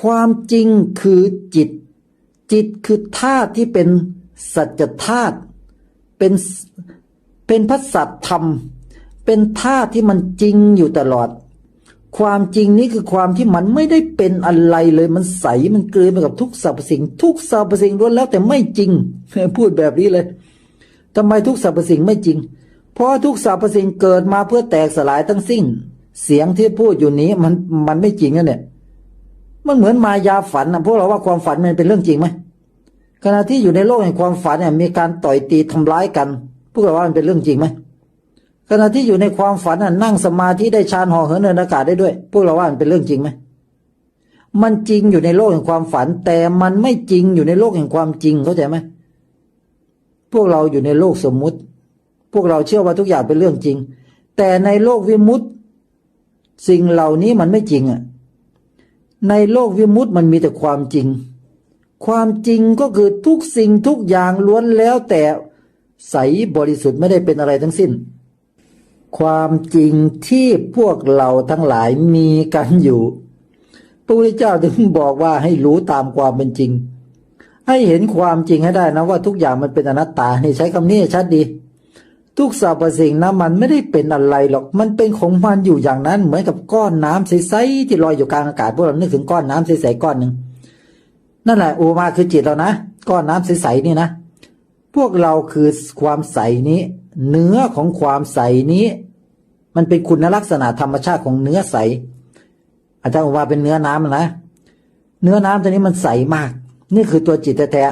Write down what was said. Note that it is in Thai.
ความจริงคือจิต จิตคือธาตุที่เป็นสัจธาตุเป็นเป็นพระสัตธรรม เป็นธาตุที่มันจริงอยู่ตลอด ความจริงนี้คือความที่มันไม่ได้เป็นอะไรเลยมันใสมันเกลือไปกับทุกสรรพสิ่ง ทุกสรรพสิ่งล้วนแล้วแต่ไม่จริง พูดแบบนี้เลยทำไมทุกสรรพสิ่งไม่จริง เพราะทุกสรรพสิ่งเกิดมาเพื่อแตกสลายทั้งสิ้น เสียงที่พูดอยู่นี้มันมันไม่จริงนะเนี่ย มันเหมือนมายาฝันนะพวกเราว่าความฝันมันเป็นเรื่องจริงไหมขณะที่อยู่ในโลกแห่งความฝันเนี่ยมีการต่อยตีทำร้ายกัน พวกเราว่ามันเป็นเรื่องจริงไหมขณะที่อยู่ในความฝันน่ะนั่งสมาธิได้ฌานห่อเหินเดินอากาศได้ด้วย พวกเราว่ามันเป็นเรื่องจริงไหมมันจริงอยู่ในโลกแห่งความฝัน แต่มันไม่จริงอยู่ในโลกแห่งความจริงเข้าใจไหมพวกเราอยู่ในโลกสมมุติ พวกเราเชื่อว่าทุกอย่างเป็นเรื่องจริง แต่ในโลกวิมุตติ สิ่งเหล่านี้มันไม่จริงอะ ในโลกวิมุตติมันมีแต่ความจริง ความจริงก็คือทุกสิ่งทุกอย่างล้วนแล้วแต่ใสบริสุทธิ์ไม่ได้เป็นอะไรทั้งสิ้น ความจริงที่พวกเราทั้งหลายมีกันอยู่พระพุทธเจ้าถึงบอกว่าให้รู้ตามความเป็นจริง ให้เห็นความจริงให้ได้นะว่าทุกอย่างมันเป็นอนัตตานี่ใช้คำนี้ชัดดี ทุกสรรพสิ่งนะมันไม่ได้เป็นอะไรหรอก มันเป็นของมันอยู่อย่างนั้น เหมือนกับก้อนน้ำใสๆที่ลอยอยู่กลางอากาศพวกเรานึกถึงก้อนน้ำใสๆก้อนหนึ่งนั่นแหละอุมาคือจิตเรานะก้อนน้ำใสๆนี่นะ พวกเราคือความใสนี้ เนื้อของความใสนี้ มันเป็นคุณลักษณะธรรมชาติของเนื้อใส อาจารย์อุมาเป็นเนื้อน้ำนะ เนื้อน้ำตัวนี้มันใสมาก นี่คือตัวจิตแท้